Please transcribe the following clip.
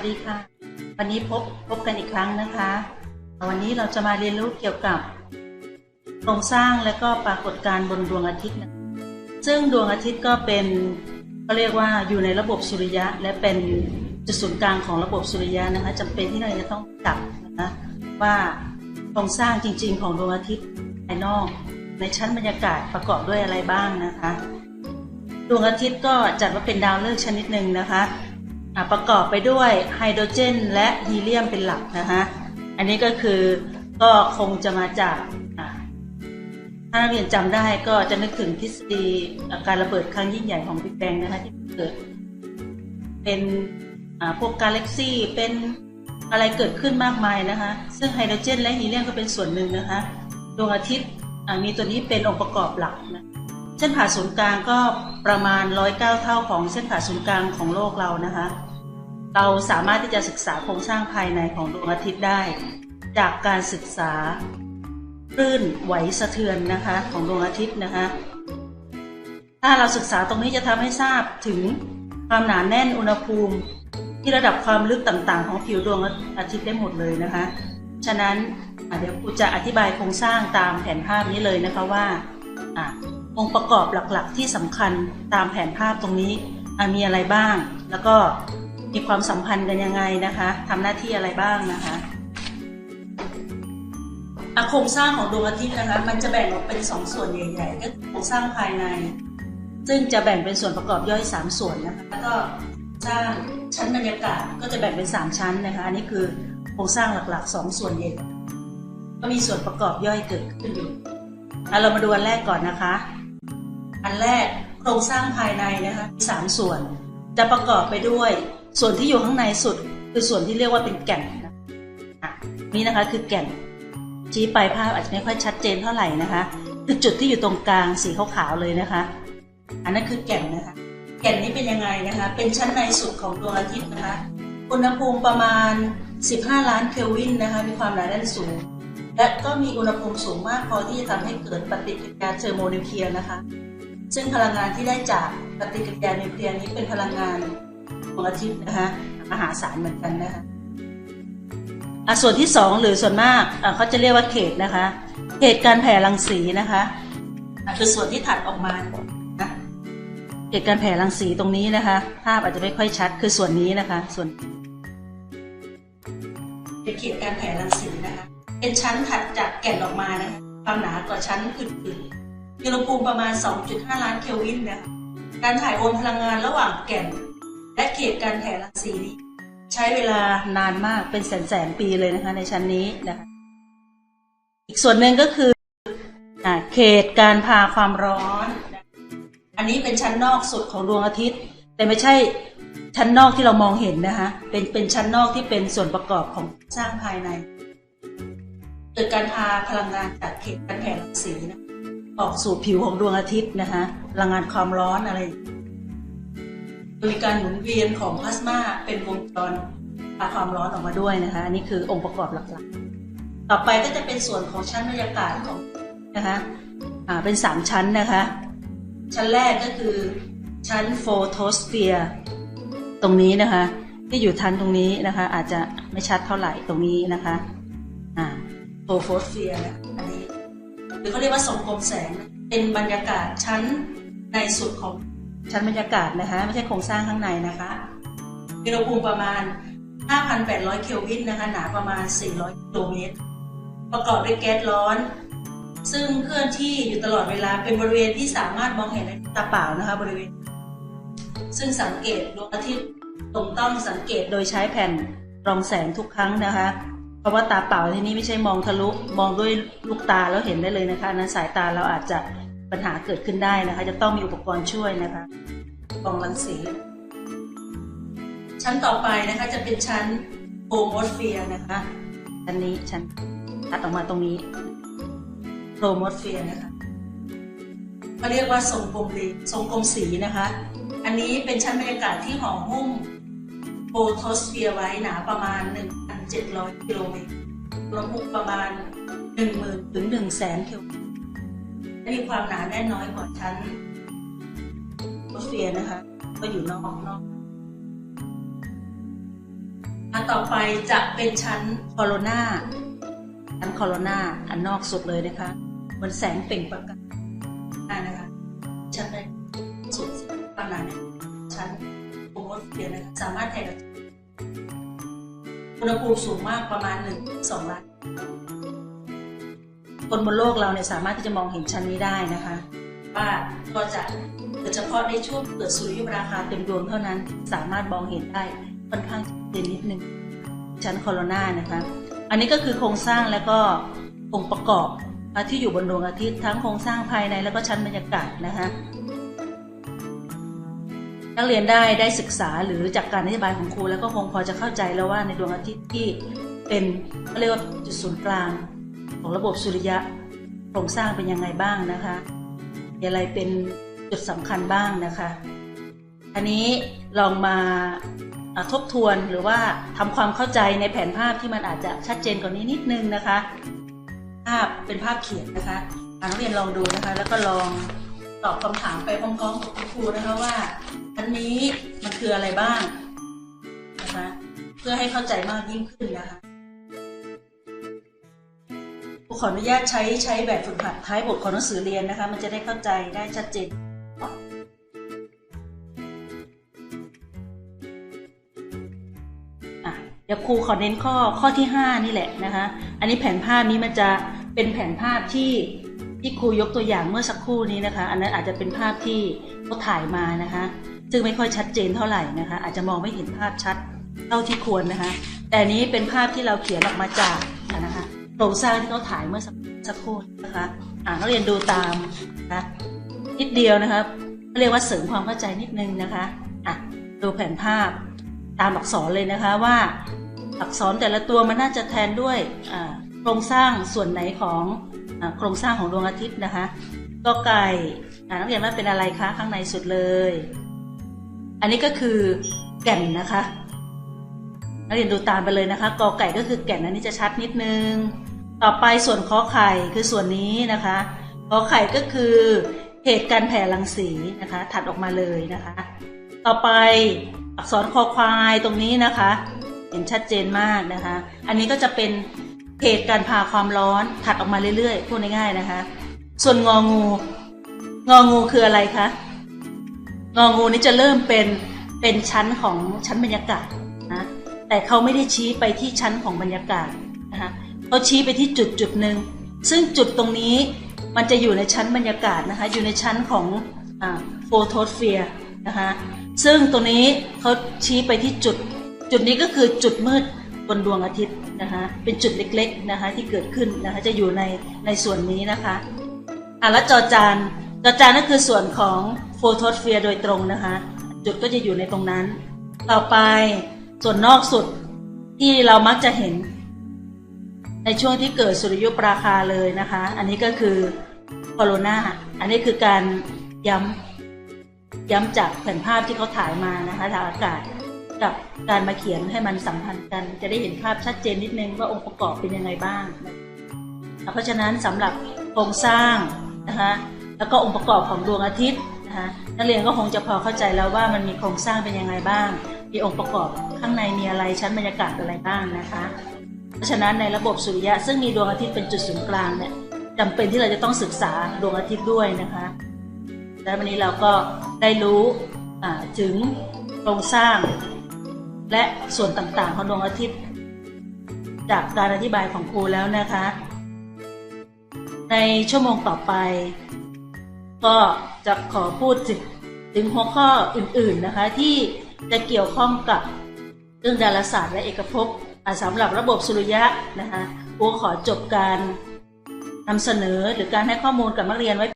วัสดีค่ะ วันนี้พบพบกันอีกครั้งนะคะ วันนี้เราจะมาเรียนรู้เกี่ยวกับโครงสร้างและก็ปรากฏการณ์บนดวงอาทิตย์ ซึ่งดวงอาทิตย์ก็เป็นเขาเรียกว่าอยู่ในระบบสุริยะ และเป็นจุดศูนย์กลางของระบบสุริยะนะคะจำเป็นที่เราจะต้องจับนะคะว่าโครงสร้างจริง ๆ ของดวงอาทิตย์ภายนอก ในชั้นบรรยากาศประกอบด้วยอะไรบ้างนะคะ ดวงอาทิตย์ก็จัดว่าเป็นดาวฤกษ์ชนิดหนึ่งนะคะ ประกอบไปด้วยไฮโดรเจน และฮีเลียมเป็นหลักนะคะอันนี้ก็คือก็คงจะมาจากถ้านักเรียนจำได้ก็จะนึกถึงทฤษฎีการระเบิดครั้งยิ่งใหญ่ของบิ๊กแบงนะคะที่เกิดเป็นพวกกาแล็กซี่เป็นอะไรเกิดขึ้นมากมายนะคะ ซึ่งไฮโดรเจนและฮีเลียมก็เป็นส่วนหนึ่งนะคะ ดวงอาทิตย์มีตัวนี้เป็นองค์ประกอบหลักนะ เส้นผ่าศูนย์กลางก็ประมาณ 109 เท่าของเส้นผ่าศูนย์กลางของโลกเรานะคะ เราสามารถที่จะศึกษาโครงสร้างภายในของดวงอาทิตย์ได้ จากการศึกษาคลื่นไหวสะเทือนนะคะของดวงอาทิตย์นะคะ ถ้าเราศึกษาตรงนี้จะทำให้ทราบถึงความหนาแน่นอุณหภูมิ ที่ระดับความลึกต่างๆ ของผิวดวงอาทิตย์ได้หมดเลยนะคะ ฉะนั้นเดี๋ยวครูจะอธิบายโครงสร้างตามแผนภาพนี้เลยนะคะว่า องค์ประกอบหลักๆ ที่สำคัญตามแผนภาพตรงนี้มีอะไรบ้าง แล้วก็มีความสัมพันธ์กันยังไงนะคะทำหน้าที่อะไรบ้างนะคะโครงสร้างของดวงอาทิตย์นะคะมันจะแบ่งออกเป็นสองส่วนใหญ่ๆก็คือโครงสร้างภายใน ซึ่งจะแบ่งเป็นส่วนประกอบย่อย 3 ส่วนนะคะแล้วก็สร้างชั้นบรรยากาศก็จะแบ่งเป็น 3 ชั้นนะคะอันนี้คือโครงสร้างหลักๆ 2 ส่วนใหญ่ก็มีส่วนประกอบย่อยเกิดขึ้นอยู่อะเรามาดูอันแรกก่อนนะคะ อันแรกโครงสร้างภายในนะคะมีสามส่วน จะประกอบไปด้วย ส่วนที่อยู่ข้างในสุด คือส่วนที่เรียกว่าเป็นแก่นนะนี่นะคะคือแก่นชี้ไปภาพอาจจะไม่ค่อยชัดเจนเท่าไหร่นะคะคือจุดที่อยู่ตรงกลางสีขาวๆเลยนะคะ อันนั้นคือแก่นนะคะ แก่นนี้เป็นยังไงนะคะ เป็นชั้นในสุดของดวงอาทิตย์นะคะอุณหภูมิประมาณ 15 ล้านเคลวินนะคะ มีความหนาแน่นสูง และก็มีอุณหภูมิสูงมากพอที่จะทำให้เกิดปฏิกิริยาเทอร์โมนิวเคลียร์นะคะ ซึ่งพลังงานที่ได้จากปฏิกิริยานิวเคลียร์นี้เป็นพลังงานดวงอาทิตย์นะคะมหาศาลเหมือนกันนะคะอะส่วนที่สองหรือส่วนมากอะเขาจะเรียกว่าเขตนะคะ เขตการแผ่รังสีนะคะอะคือส่วนที่ถัดออกมานะเขตการแผ่รังสีตรงนี้นะคะ ภาพอาจจะไม่ค่อยชัดคือส่วนนี้นะคะ ส่วนเป็นเขตการแผ่รังสีนะคะ เป็นชั้นถัดจากแก่นออกมานะคะความหนากว่าชั้นอื่นๆ อุณหภูมิประมาณ 2.5 ล้านเคลวินนะคะการถ่ายโอนพลังงานระหว่างแก่น และเขตการแผ่รังสีนี้ ใช้เวลานานมากเป็นแสนแสนปีเลยนะคะในชั้นนี้นะคะอีกส่วนหนึ่งก็คืออเขตการพาความร้อน อันนี้เป็นชั้นนอกสุดของดวงอาทิตย์ แต่ไม่ใช่ชั้นนอกที่เรามองเห็นนะคะเป็นเป็นชั้นนอกที่เป็นส่วนประกอบของสร้างภายใน เกิดการพาพลังงานจากเขตการแผ่รังสีนะ ออกสู่ผิวของดวงอาทิตย์นะคะพลังงานความร้อนอะไรอย่างเงี้ยโดยการหมุนเวียนของพลาสมาเป็นวงจรพาความร้อนออกมาด้วยนะคะอันนี้คือองค์ประกอบหลักๆ ต่อไปก็จะเป็นส่วนของชั้นบรรยากาศของนะคะอ่าเป็นสามชั้นนะคะ ชั้นแรกก็คือชั้นโฟโทสเฟียร์ตรงนี้นะคะ ที่อยู่ทันตรงนี้นะคะ อาจจะไม่ชัดเท่าไหร่ตรงนี้นะคะอ่าโฟโทสเฟียร์นะ หรือเขาเรียกว่าทรงกลมแสงนะเป็นบรรยากาศชั้นในสุดของชั้นบรรยากาศนะคะ ไม่ใช่โครงสร้างข้างในนะคะอุณหภูมิประมาณ 5,800 เคลวินนะคะ หนาประมาณ 400 กิโลเมตร ประกอบด้วยแก๊สร้อน ซึ่งเคลื่อนที่อยู่ตลอดเวลาเป็นบริเวณที่สามารถมองเห็นได้ด้วยตาเปล่านะคะบริเวณ ซึ่งสังเกตดวงอาทิตย์ตรงต้องสังเกตโดยใช้แผ่นรองแสงทุกครั้งนะคะเพ ราะว่าตาเปล่าที่นี่ไม่ใช่มองทะลุมองด้วยลูกตาแล้วเห็นได้เลยนะคะนั้นสายตาเราอาจจะปัญหาเกิดขึ้นได้นะคะ จะต้องมีอุปกรณ์ช่วยนะคะกองรังสีชั้นต่อไปนะคะจะเป็นชั้นโฮโมสเฟียร์นะคะชั้นนี้ชั้นตัดออกมาตรงนี้โครโมสเฟียร์นะคะเขาเรียกว่าทรงกลมรีทรงกลมสีนะคะ อันนี้เป็นชั้นบรรยากาศที่ห่อหุ้มโฟโทสเฟียร์ไว้หนาประมาณ 700 กิโลเมตรอุณหภูมิประมาณ 10,000 ถึง 100,000เคลวินและมีความหนาแน่นน้อยกว่าชั้นโฟโทสเฟียนะคะ ก็อยู่นอกนอกอันต่อไปจะเป็นชั้นโคโรนาชั้นโคโรนาอันนอกสุดเลยนะคะเหมือนแสงเปล่งประกายนะคะ ชั้นในสุดขนาดนี้ชั้นโอโมสเฟียนะคะสามารถแทน อุณหภูมิสูงมากประมาณ1นสองล้านคนบนโลกเราเนี่ยสามารถที่จะมองเห็นชั้นนี้ได้นะคะ ว่าก็จะโดยเฉพาะในช่วงเกิดสุริยุปราคาเต็มดวงเท่านั้น สามารถมองเห็นได้ค่อนข้างชัดเจนนิดนึงชั้นโคโรนานะคะ อันนี้ก็คือโครงสร้างและก็องค์ประกอบที่อยู่บนดวงอาทิตย์ทั้งโครงสร้างภายในแล้วก็ชั้นบรรยากาศนะคะ นักเรียนได้ได้ศึกษาหรือจากการอธิบายของครู แล้วก็คงพอจะเข้าใจแล้วว่าในดวงอาทิตย์ที่เป็นเขาเรียกว่าจุดศูนย์กลาง ของระบบสุริยะโครงสร้างเป็นยังไงบ้างนะคะมีอะไรเป็นจุดสำคัญบ้างนะคะ อันนี้ลองมาทบทวนหรือว่าทำความเข้าใจในแผนภาพที่มันอาจจะชัดเจนกว่านี้นิดนึงนะคะ ภาพเป็นภาพเขียนนะคะนักเรียนลองดูนะคะ แล้วก็ลอง ตอบคำถามไปพร้อมๆกับคุณครูนะคะว่าอันนี้มันคืออะไรบ้างนะคะเพื่อให้เข้าใจมากยิ่งขึ้นนะคะขออนุญาตใช้ใช้แบบฝึกหัดท้ายบทของหนังสือเรียนนะคะ มันจะได้เข้าใจได้ชัดเจนอะเดี๋ยวครูขอเน้นข้อข้อที่ 5 นี่แหละนะคะ อันนี้แผนภาพนี้มันจะเป็นแผนภาพที่ ที่ครูยกตัวอย่างเมื่อสักครู่นี้นะคะ อันนั้นอาจจะเป็นภาพที่เขาถ่ายมานะคะ ซึ่งไม่ค่อยชัดเจนเท่าไหร่นะคะ อาจจะมองไม่เห็นภาพชัดเท่าที่ควรนะคะ แต่นี้เป็นภาพที่เราเขียนออกมาจากนะคะโครงสร้างที่เขาถ่ายเมื่อสักครู่นะคะอ่านักเรียนดูตามนะนิดเดียวนะครับเรียกว่าเสริมความเข้าใจนิดนึงนะคะอะดูแผนภาพตามอักษรเลยนะคะว่าอักษรแต่ละตัวมันน่าจะแทนด้วยโครงสร้างส่วนไหนของ โครงสร้างของดวงอาทิตย์นะคะก็ไก่นักเรียนว่าเป็นอะไรคะข้างในสุดเลย อันนี้ก็คือแก่นนะคะนักเรียนดูตามไปเลยนะคะกอไก่ก็คือแก่นอันนี้จะชัดนิดนึง ต่อไปส่วนขอไข่คือส่วนนี้นะคะขอไข่ก็คือเหตุการแผ่รังสีนะคะ ถัดออกมาเลยนะคะ ต่อไปอักษรคอควายตรงนี้นะคะ เห็นชัดเจนมากนะคะ อันนี้ก็จะเป็น เหตุการพาความร้อนถัดออกมาเรื่อยๆพูดง่ายๆนะคะ ส่วนงองู งองูคืออะไรคะงองูนี่จะเริ่มเป็นเป็นชั้นของชั้นบรรยากาศนะแต่เขาไม่ได้ชี้ไปที่ชั้นของบรรยากาศนะคะเขาชี้ไปที่จุดจุดหนึ่งซึ่งจุดตรงนี้มันจะอยู่ในชั้นบรรยากาศนะคะอยู่ในชั้นของโฟโตสเฟียร์นะคะซึ่งตรงนี้เขาชี้ไปที่จุด จุดนี้ก็คือจุดมืด บนดวงอาทิตย์นะคะเป็นจุดเล็กๆนะคะที่เกิดขึ้นนะคะจะอยู่ในในส่วนนี้นะคะอะแล้วจอจานจอจานนั่นคือส่วนของโฟโตสเฟียร์โดยตรงนะคะจุดก็จะอยู่ในตรงนั้น ต่อไปส่วนนอกสุดที่เรามักจะเห็น ในช่วงที่เกิดสุริยุปราคาเลยนะคะ อันนี้ก็คือโคโรนาอันนี้คือการย้ำย้ำจากแผ่นภาพที่เขาถ่ายมานะคะทางอากาศ กับการมาเขียนให้มันสัมพันธ์กัน จะได้เห็นภาพชัดเจนนิดนึงว่าองค์ประกอบเป็นยังไงบ้าง เพราะฉะนั้นสำหรับโครงสร้างนะคะแล้วก็องค์ประกอบของดวงอาทิตย์นะคะนักเรียนก็คงจะพอเข้าใจแล้วว่ามันมีโครงสร้างเป็นยังไงบ้าง มีองค์ประกอบข้างในมีอะไรชั้นบรรยากาศอะไรบ้างนะคะ เพราะฉะนั้นในระบบสุริยะซึ่งมีดวงอาทิตย์เป็นจุดศูนย์กลางเนี่ยจำเป็นที่เราจะต้องศึกษาดวงอาทิตย์ด้วยนะคะและวันนี้เราก็ได้รู้ถึงโครงสร้าง และส่วนต่างๆของดวงอาทิตย์ จากการอธิบายของครูแล้วนะคะ ในชั่วโมงต่อไป ก็จะขอพูดถึงหัวข้ออื่นๆนะคะ ที่จะเกี่ยวข้องกับเรื่องดาราศาสตร์และเอกภพสำหรับระบบสุริยะนะคะครูขอจบการนำเสนอหรือการให้ข้อมูลกับนักเรียนไว้